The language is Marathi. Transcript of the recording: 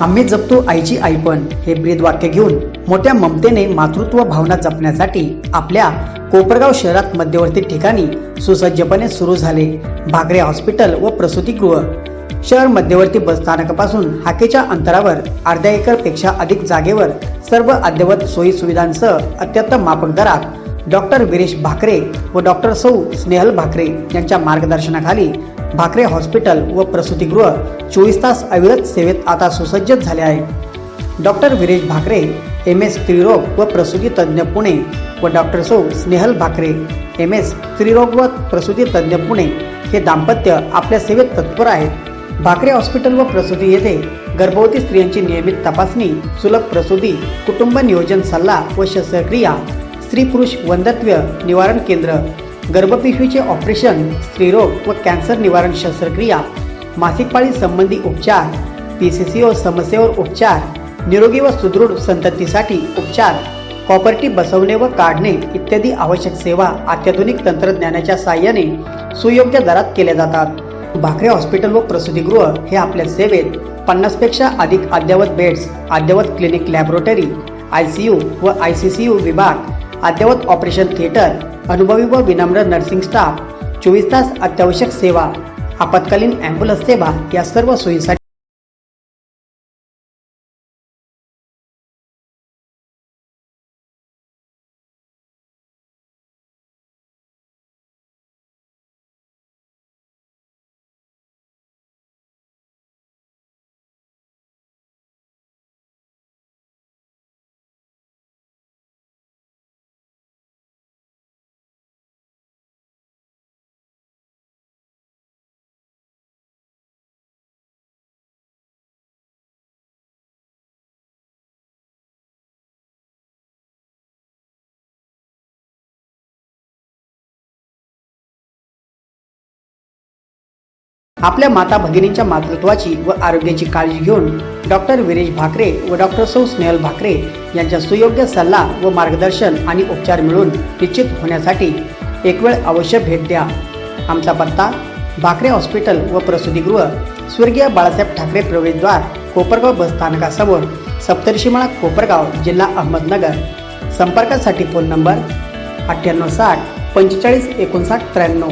आम्ही जपतो आईची आईपण हे ब्रीद वाक्य घेऊन मोठ्या ममतेने मातृत्व भावना जपण्यासाठी आपल्या कोपरगाव शहरात मध्यवर्ती ठिकाणी सुसज्जपणे सुरू झाले भागरे हॉस्पिटल व प्रसूतीगृह. शहर मध्यवर्ती बस स्थानकापासून हाकेच्या अंतरावर अर्ध्या एकरपेक्षा अधिक जागेवर सर्व अद्ययावत सोयी सुविधांसह अत्यंत मापक दरात डॉक्टर विरेश भाकरे व डॉक्टर सौ स्नेहल भाकरे यांच्या मार्गदर्शनाखाली भाकरे हॉस्पिटल व प्रसूतीगृह चोवीस तास अविरत सेवेत आता सुसज्ज झाले आहे doctor Viresh Bhakare M S स्त्रीरोग व प्रसूती तज्ज्ञ पुणे व डॉक्टर सौ स्नेहल भाकरे एम एस स्त्रीरोग व प्रसूती तज्ज्ञ पुणे हे दाम्पत्य आपल्या सेवेत तत्पर आहेत. भाकरे हॉस्पिटल व प्रसूती येथे गर्भवती स्त्रियांची नियमित तपासणी सुलभ प्रसूती कुटुंब नियोजन सल्ला व शस्त्रक्रिया स्त्री पुरुष वंदत्व निवारण केंद्र गर्भपिशवीचे ऑपरेशन स्त्रीरोग व कॅन्सर निवारण शस्त्रक्रिया मासिक पाळी संबंधी उपचार पी सी सी ओ समस्येवर उपचार निरोगी व सुदृढ संततीसाठी उपचार कॉपर्टी बसवणे व काढणे इत्यादी आवश्यक सेवा अत्याधुनिक तंत्रज्ञानाच्या साहाय्याने सुयोग्य दरात केल्या जातात. भाकरे हॉस्पिटल व प्रसूतीगृह हे आपल्या सेवेत पन्नासपेक्षा अधिक अद्ययावत बेड्स अद्ययावत clinic laboratory I C U व आय सी सी यू विभाग अद्ययावत ऑपरेशन थिएटर अनुभवी व विनम्र नर्सिंग स्टाफ चोवीस तास अत्यावश्यक सेवा आपत्कालीन ॲम्ब्युलन्स सेवा या सर्व सोयीसाठी आपल्या माता भगिनींच्या मातृत्वाची व आरोग्याची काळजी घेऊन डॉक्टर विरेश भाकरे व डॉक्टर सौ स्नेहल भाकरे यांच्या सुयोग्य सल्ला व मार्गदर्शन आणि उपचार मिळून निश्चित होण्यासाठी एक वेळ अवश्य भेट द्या. आमचा पत्ता भाकरे हॉस्पिटल व प्रसूतीगृह स्वर्गीय बाळासाहेब ठाकरे प्रवेशद्वार कोपरगाव बस स्थानकासमोर कोपरगाव जिल्हा अहमदनगर. संपर्कासाठी फोन नंबर अठ्ठ्याण्णव साठ पंचेचाळीस एकोणसाठ त्र्याण्णव.